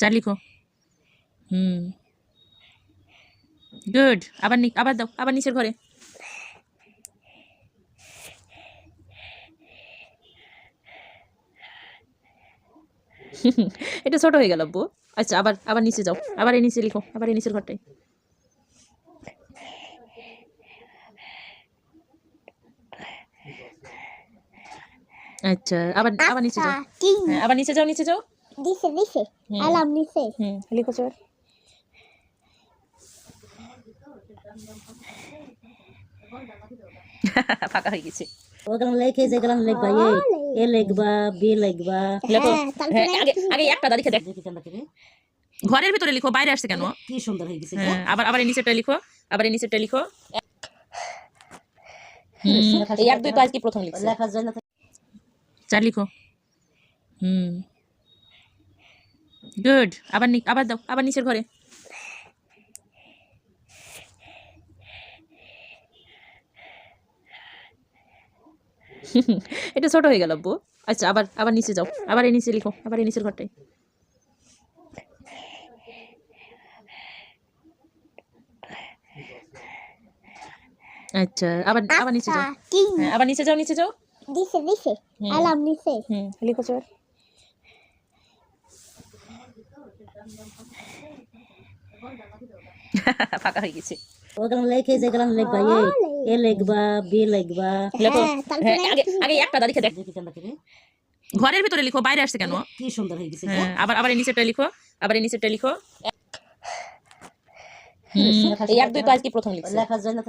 চার লিখো। হুম। গুড আবার নি- আবার দাও আবার নিচের ঘরে। এটা ছোট হয়ে গেল আব্বু। আচ্ছা আবার আবার নিচে যাও। আবার এই নিচে লিখো আবার এই নিচের ঘরটায়। আচ্ছা আবার আবার নিচে যাও। তিন হ্যাঁ আবার নিচে যাও নিচে যাও। দিছে দিছে হুম। আলাম নিছে হুম লিখো চল ফাঁকা হয়ে গেছে ওগুলো লেখে যেগুলো লিখবা এ এ লিখবা বি লিখবা লেখো তারপরে আগে আগে একটা দেখ ঘরের ভিতরে লিখো বাইরে আসছে কেন কি সুন্দর হয়ে গেছে হ্যাঁ আবার আবার এই নিচেরটা লিখো আবার এই নিচেরটা লিখো এক দুই তো আজকে প্রথম লিখছে চার লিখো হুম গুড আবার আবার দাও আবার নিচের ঘরে। এটা ছোট হয়ে গেল আব্বু। আচ্ছা আবার আবার নিচে যাও। আবার এই নিচে লিখো আবার এই নিচের ঘরটায়। আচ্ছা আবার আবার নিচে যাও। হ্যাঁ আবার নিচে যাও নিচে যাও। দিছে দিছে আলাম নিছে হুম লিখো চল ফাঁকা হয়ে গেছে। ওগুলো লেখে যেগুলো লিখবা এ এ লিখবা বি লিখবা। লেখো হ্যাঁ, হ্যাঁ আগে আগে একটা দা লিখে দেখ। ঘরের ভিতরে লিখো বাইরে আসছে কেন? কি সুন্দর হয়ে গেছে হ্যাঁ আবার আবার এই নিচেরটা লিখো আবার এই নিচেরটা লিখো। এক দুই তো আজকে প্রথম লিখছে। লেখার জন্য তো